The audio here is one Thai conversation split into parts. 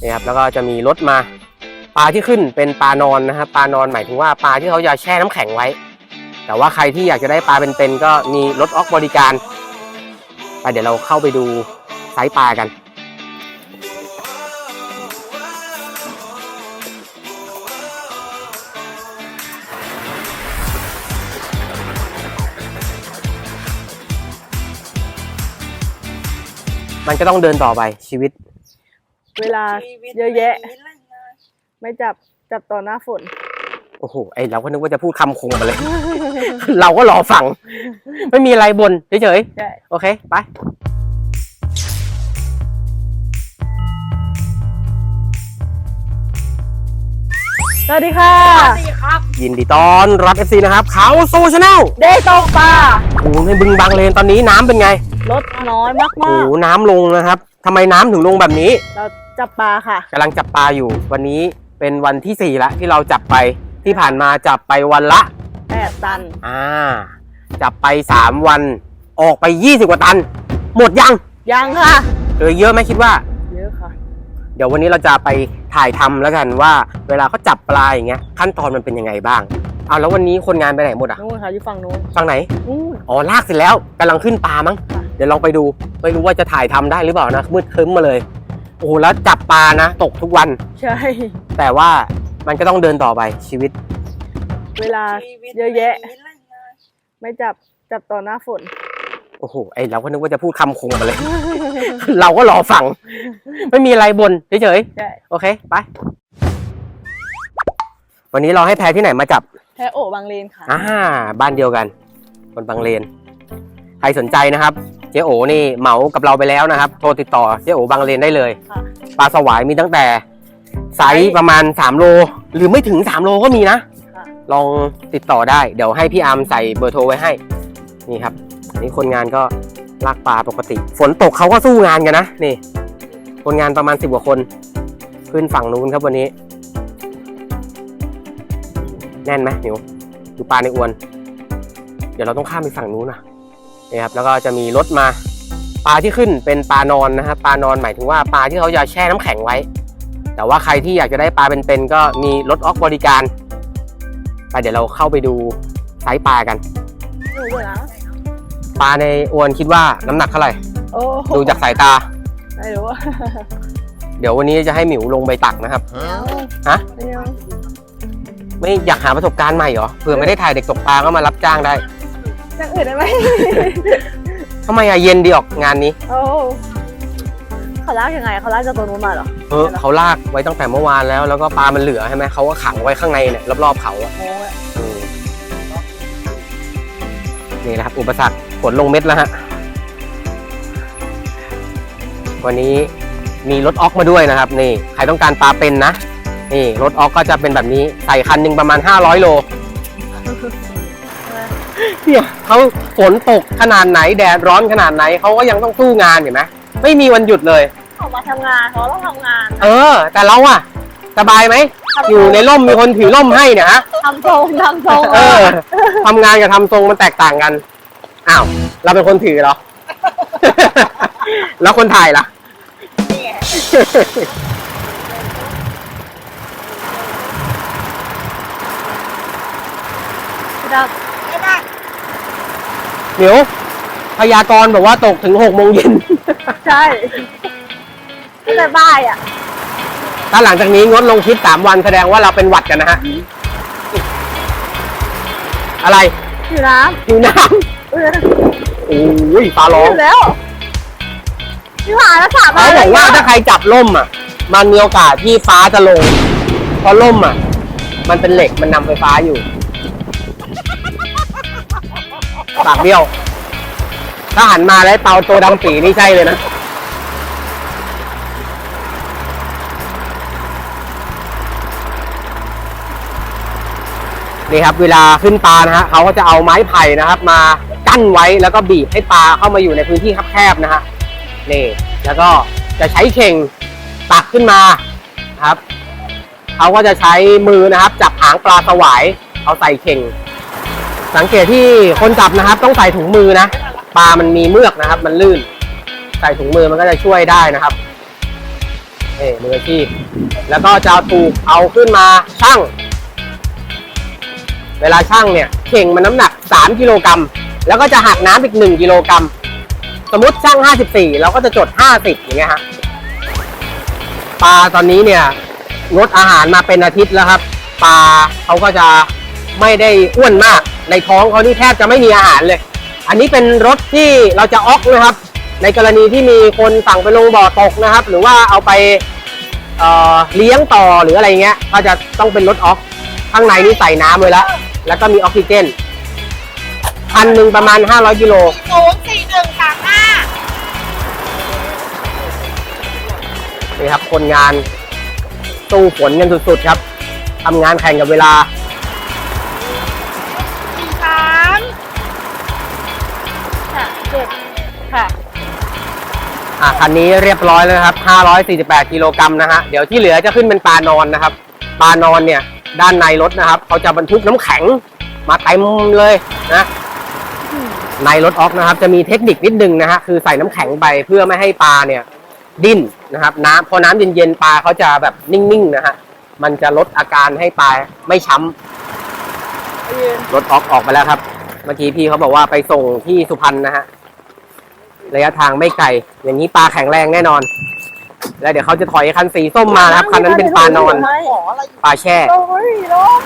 นี่ครับแล้วก็จะมีรถมาปลาที่ขึ้นเป็นปลานอนนะครับปลานอนหมายถึงว่าปลาที่เขาจะแช่น้ำแข็งไว้ แต่ว่าใครที่อยากจะได้ปลาเป็นๆก็มีรถออกบริการไปเดี๋ยวเราเข้าไปดูไซส์ปลากันมันก็ต้องเดินต่อไปชีวิต เวลาเยอะแยะ ไม่จับจับตอนหน้าฝน โอ้โห ไอเราก็นึกว่าจะพูดคำคงมาเลย เราก็รอฟัง ไม่มีอะไรบนเฉยใช่ๆโอเค ไปสวัสดีค่ะยินดีต้อนรับ FC นะครับ เขาสู่ชาแนลได้ตกปลาโอ้โหในบึงบางเลนตอนนี้น้ำเป็นไง ลดน้อยมากโอ้มากโหน้ำลงนะครับทำไมน้ำถึงลงแบบนี้ เรา จับปลาค่ะกำลังจับปลาอยู่ วันนี้เป็นวันที่4ี่ละที่เราจับไปที่ผ่านมาจับไปวันละ แปดตัน อ่า จับไป3วันออกไป20กว่าตัน หมดยังยังค่ะ เหลือเยอะไหมคิดว่า เยอะค่ะ เดี๋ยววันนี้เราจะไปถ่ายทำแล้วกันว่า เวลาเขาจับปลาอย่างเงี้ยขั้นตอนมันเป็นยังไงบ้างเอาแล้ววันนี้คนงานไปไหนหมดอะนู่นค่ะอยู่ฝั่งนู้นฝั่งไหน นู่น อ๋อลากเสร็จแล้วกำลังขึ้นปลามั้ง ค่ะ เดี๋ยวลองไปดู ไม่รู้ว่าจะถ่ายทำได้หรือเปล่านะมืดครึ้มมาเลย โอ้โหแล้วจับปลานะ ตกทุกวัน ใช่ แต่ว่ามันก็ต้องเดินต่อไปชีวิต เวลาเยอะแยะ ไม่จับจับตอนหน้าฝน โอ้โหไอเราก็นึกว่าจะพูดคำคงมาเลย เราก็รอฟัง ไม่มีอะไรบนเฉยใช่ ๆโอเค ไป วันนี้เราให้แพรที่ไหนมาจับแค่โอบางเลนค่ะ อ่า บ้านเดียวกัน คนบางเลน ใครสนใจนะครับ เจ๊โอนี่เหมากับเราไปแล้วนะครับ โทรติดต่อเจ๊โอบางเลนได้เลย ค่ะปลาสวายมีตั้งแต่ไซส์ประมาณ 3 โล หรือไม่ถึง 3 โลก็มีนะ ค่ะ ลองติดต่อได้ เดี๋ยวให้พี่อาร์มใส่เบอร์โทรไว้ให้ นี่ครับ อันนี้คนงานก็ลากปลาปกติ ฝนตกเขาก็สู้งานกันนะ นี่ คนงานประมาณสิบกว่าคน ขึ้นฝั่งนู้นครับวันนี้ แน่นไหมหนิวดูปลาในอวน เดี๋ยวเราต้องข้ามไปฝั่งนู้นนะ นี่ครับแล้วก็จะมีรถมาปลาที่ขึ้นเป็นปลานอนนะครับปลานอนหมายถึงว่าปลาที่เขาจะแช่น้ำแข็งไว้ แต่ว่าใครที่อยากจะได้ปลาเป็นๆก็มีรถออกบริการไปเดี๋ยวเราเข้าไปดูไซส์ปลากันหนูอยู่นะปลาในอวนคิดว่าน้ำหนักเท่าไหร่โอ้โหดูจากสายตาไม่รู้ว่าเดี๋ยววันนี้จะให้หมิวลงไปตักนะครับฮะไม่เอาไม่อยากหาประสบการณ์ใหม่เหรอเผื่อไม่ได้ถ่ายเด็กตกปลาก็มารับจ้างได้ อย่างอื่นได้ไหม ทำไมอะเย็นดีออกงานนี้ โอ้เขาลากยังไงเขาลากจากตัวนู้นมาเหรอเออเขาลากไว้ตั้งแต่เมื่อวานแล้ว แล้วก็ปลามันเหลือใช่ไหมเขาก็ขังไว้ข้างในเนี่ยรอบๆเขาอะโอ้ยอืมนี่นะครับ อุปสรรคฝนลงเม็ดแล้วฮะ วันนี้มีรถออกมาด้วยนะครับ นี่ ใครต้องการปลาเป็นนะ นี่รถออกก็จะเป็นแบบนี้ ใส่คันหนึ่งประมาณ 500 โล เนี่ยเขาฝนตกขนาดไหนแดดร้อนขนาดไหนเขาก็ยังต้องสู้งานเห็นไหมไม่มีวันหยุดเลย ออกมาทำงานเขาต้องทำงาน เออ แต่เราอะสบายไหมอยู่ในร่มมีคนถือร่มให้เนี่ยฮะทำทรงทำทรงเออทำงานกับทำทรงมันแตกต่างกันอ้าวเราเป็นคนถือเหรอ แล้วคนถ่ายล่ะดับเดี๋ยวพยากรณ์บอกว่าตกถึงหกโมงเย็น ใช่ไม่ได้บ่ายอะ ถ้าหลังจากนี้งดลงคลิปสามวันแสดงว่าเราเป็นหวัดกันนะฮะ อะไรอยู่น้อยู่น้ำเออำโอ้ยฟ้าร้องอยู่แล้วพี่หาแล้วสามเขาบอกว่าถ้าใครจับล่มอะ มันมีโอกาสที่ฟ้าจะลงเพราะล่มอะ มันเป็นเหล็กมันนำไฟฟ้าอยู่ ปากเบี้ยว ถ้าหันมาแล้วเตาตัวดำปีนี่ใช่เลยนะ นี่ครับ เวลาขึ้นปลานะฮะเขาก็จะเอาไม้ไผ่นะครับ มากั้นไว้แล้วก็บีบให้ปลาเข้ามาอยู่ในพื้นที่แคบๆนะฮะนี่ แล้วก็จะใช้เข่งตักขึ้นมาครับเขาก็จะใช้มือนะครับ จับหางปลาสวายเอาใส่เข่ง สังเกตที่คนจับนะครับ ต้องใส่ถุงมือนะปลามันมีเมือกนะครับ มันลื่น ใส่ถุงมือมันก็จะช่วยได้นะครับนี่มืออาชีพแล้วก็จะถูกเอาขึ้นมาชั่ง เวลาชั่งเนี่ยเข่งมันน้ำหนัก 3 กิโลกรัมแล้วก็จะหักน้ำอีก 1 กิโลกรัมสมมติชั่ง 54 เราก็จะจด 50 อย่างเงี้ยฮะปลาตอนนี้เนี่ยงดอาหารมาเป็นอาทิตย์แล้วครับ ปลาเขาก็จะไม่ได้อ้วนมาก ในท้องเขานี่แทบจะไม่มีอาหารเลย อันนี้เป็นรถที่เราจะออกนะครับ ในกรณีที่มีคนสั่งไปลงบ่อตกนะครับ หรือว่าเอาไปเเลี้ยงต่อหรืออะไรเงี้ยก็จะต้องเป็นรถออกข้างในนี่ใส่น้ำไว้แล้วแล้วก็มีออกซิเจนคันหนึ่งประมาณ 500กิโลศูนย์สี่หนึ่งสามห้านี่ครับคนงานสู้ฝนกันสุดๆครับทำงานแข่งกับเวลา ค่ะ อะคันนี้เรียบร้อยแล้วนะครับ 548 กิโลกรัมนะฮะ เดี๋ยวที่เหลือจะขึ้นเป็นปลานอนนะครับ ปลานอนเนี่ย ด้านในรถนะครับ เขาจะบรรทุกน้ำแข็งมาเต็มเลยนะ ในรถออกนะครับ จะมีเทคนิคนิดนึงนะฮะ คือใส่น้ำแข็งไปเพื่อไม่ให้ปลาเนี่ย ดิ้นนะครับ น้ำพอน้ำเย็นๆปลาเขาจะแบบนิ่งๆนะฮะ มันจะลดอาการให้ปลาไม่ช้ำรถออกออกไปแล้วครับ เมื่อกี้พี่เขาบอกว่าไปส่งที่สุพรรณนะฮะ ระยะทางไม่ไกลอย่างนี้ปลาแข็งแรงแน่นอน แล้วเดี๋ยวเขาจะถอยคันสีส้มมานะครับคันนั้นเป็นปลานอนขออะไรปลาแช่โอ้ยลง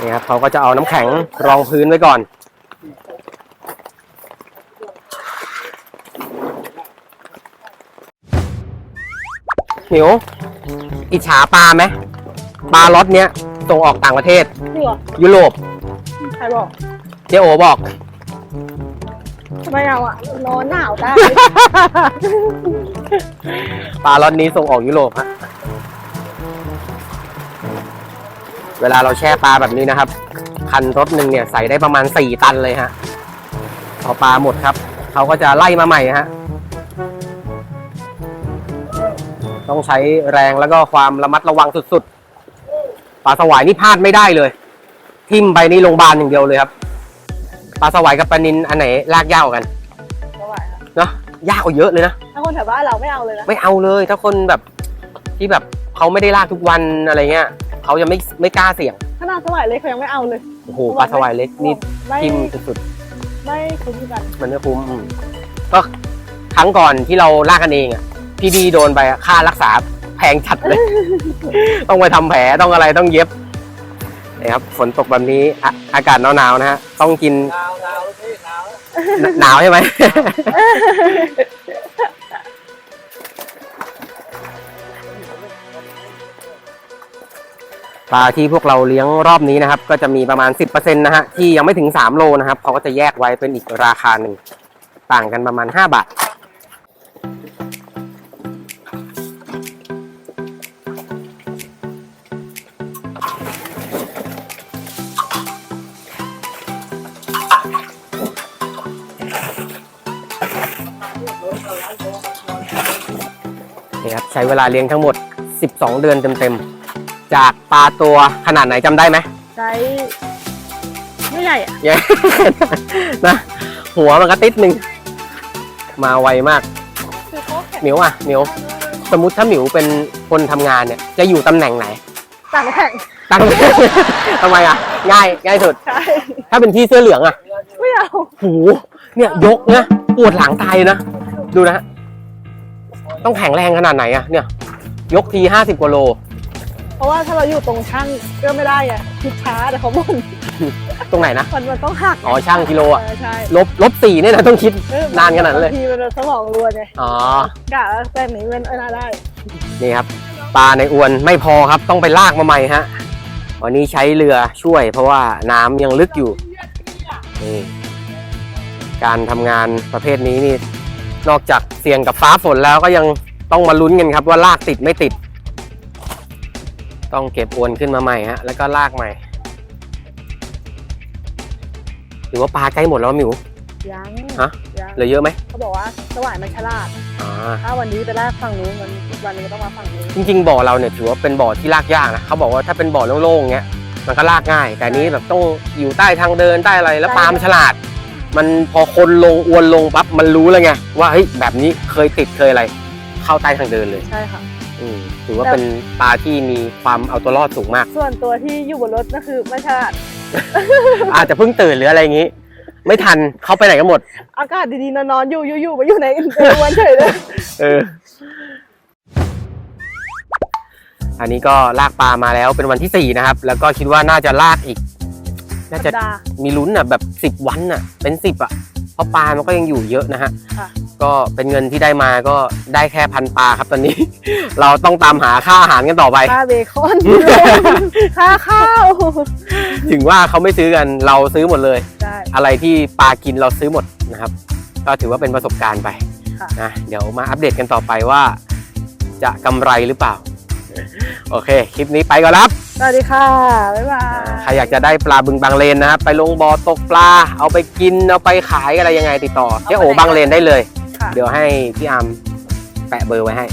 นี่ครับเขาก็จะเอาน้ำแข็งรองพื้นไว้ก่อนหมิวอิจฉาปลาไหมปลาล็อตเนี้ยส่งออกต่างประเทศจริงเหรอยุโรปใครบอกเจโอบอก ไม่เอาอะนอนหนาวได้ ปลาล็อตนี้ส่งออกยุโรปฮะ เวลาเราแช่ปลาแบบนี้นะครับ คันรถหนึ่งเนี่ยใส่ได้ประมาณสี่ตันเลยฮะ พอปลาหมดครับ เขาก็จะไล่มาใหม่ฮะ ต้องใช้แรงแล้วก็ความระมัดระวังสุดๆ ปลาสวายนี่พลาดไม่ได้เลย ทิ่มไปนี่โรงพยาบาลอย่างเดียวเลยครับ ปลาสวายกับปลานินอันไหนลากยาวกว่ากันไม่ไหวค่ะเนาะยากกว่าเยอะเลยนะ ถ้าคนแถวบ้านเราไม่เอาเลยนะไม่เอาเลย ถ้าคนแบบที่แบบเขาไม่ได้ลากทุกวันอะไรเงี้ยเขาจะไม่ไม่กล้าเสี่ยงขนาดสมัยเล็กเขายังไม่เอาเลยโอ้โหปลาสวายเล็กนี่ไม่ทิมสุดไม่คุ้มกันๆมันไม่คุ้มอืมก็ครั้งก่อนที่เราลากกันเองอะพี่ดีโดนไปอะค่ารักษาแพงจัดเลย ต้องไปทำแผลต้องอะไรต้องเย็บ นี่ครับฝนตกแบบนี้อะอากาศหนาวๆนะฮะต้องกินหนาวใช่ไหม ปลาที่พวกเราเลี้ยงรอบนี้นะครับ ก็จะมีประมาณ 10%นะฮะที่ยังไม่ถึง 3 โลนะครับเขาก็จะแยกไว้เป็นอีกราคาหนึ่งต่างกันประมาณ 5 บาท ใช้เวลาเลี้ยงทั้งหมด 12 เดือนเต็มๆ จากปลาตัวขนาดไหนจำได้ไหมใช้ไม่ใหญ่อะใหญ่ นะ หัวมันก็ติดหนึ่ง มาไวมาก คือเขาแข็งหมิวอะหมิวสมมติถ้าหมิวเป็นคนทำงานเนี่ย จะอยู่ตำแหน่งไหน ต่างแข็งตั้ง ทำไมอะ ง่าย ง่ายสุด ใช่ถ้าเป็นที่เสื้อเหลืองอะ ไม่เอา หูเนี่ยยกนะปวดหลังตายนะ ดูนะฮะ ต้องแข็งแรงขนาดไหนอะเนี่ย ยกทีห้าสิบกว่าโล เพราะว่าถ้าเราอยู่ตรงช่างก็ไม่ได้ไงคิดช้าแต่เขาบ่นตรงไหนนะมันมันต้องหักอ๋อช่างกิโลอะเใช่ลบลบสี่เนี่ยนะต้องคิดเออนานขนาดนั้นเลย บงทีมันสมองรัวไงอ๋อกะว่าแต่หนีมันเออได้ นี่ครับปลาในอวนไม่พอครับ ต้องไปลากมาใหม่ฮะวันนี้ใช้เรือช่วย เพราะว่าน้ำยังลึกอยู่นี่การทำงานประเภทนี้นี่ นอกจากเสี่ยงกับฟ้าฝนแล้วก็ยังต้องมาลุ้นกันครับว่าลากติดไม่ติด ต้องเก็บอวนขึ้นมาใหม่ฮะแล้วก็ลากใหม่ หรือว่าปลาใกล้หมดแล้วหมิว ยังฮะ ยังเหลือเยอะไหมเขาบอกว่าสวายมันฉลาด อ่าถ้าวันนี้ไปลากฝั่งนู้นมันอีกวันหนึงก็ต้องมาฝั่งนี้จริงๆบ่อเราเนี่ยถือว่าเป็นบ่อที่ลากยากนะเขาบอกว่าถ้าเป็นบ่อโล่งๆเงี้ยมันก็ลากง่าย แต่อันนี้แบบต้องอยู่ใต้ทางเดินใต้อะไรแล้วใช่ปลามันฉลาด มันพอคนลงอวนลงปั๊บมันรู้แล้วไงว่าเฮ้ยแบบนี้เคยติดเคยอะไร เข้าใต้ทางเดินเลยใช่ค่ะ อืมถือว่าเป็นปลาที่มีความเอาตัวรอดสูงมาก ส่วนตัวที่อยู่บนรถก็คือไม่ฉลาดอาจจะเพิ่งตื่นหรืออะไรอย่างนี้ ไม่ทันเขาไปไหนกันหมด อากาศดีๆนอนๆอยู่อยู่ๆมาอยู่ในในวันเฉยเลยเอออันนี้ก็ลากปลามาแล้วเป็นวันที่สี่นะครับ แล้วก็คิดว่าน่าจะลากอีก น่าจะสัปดาห์ มีลุ้นอะแบบสิบวันอะ เป็นสิบอะเพราะปลามันก็ยังอยู่เยอะนะฮะค่ะ ก็เป็นเงินที่ได้มาก็ได้แค่พันปลาครับตอนนี้ เราต้องตามหาค่าอาหารกันต่อไป ค่าเบคอน ค่าข้าวถึงว่าเขาไม่ซื้อกันเราซื้อหมดเลยใช่อะไรที่ปลากินเราซื้อหมดนะครับ ก็ถือว่าเป็นประสบการณ์ไปค่ะ นะเดี๋ยวมาอัปเดตกันต่อไปว่า จะกำไรหรือเปล่า โอเค คลิปนี้ไปก่อนแล้วครับ สวัสดีค่ะ บ๊ายบาย ใครอยากจะได้ปลาบึงบางเลนนะครับ ไปลงบ่อตกปลา เอาไปกิน เอาไปขายอะไรยังไงติดต่อเจ๊โอบางเลนได้เลย ค่ะ เดี๋ยวให้พี่อาร์มแปะเบอร์ไว้ให้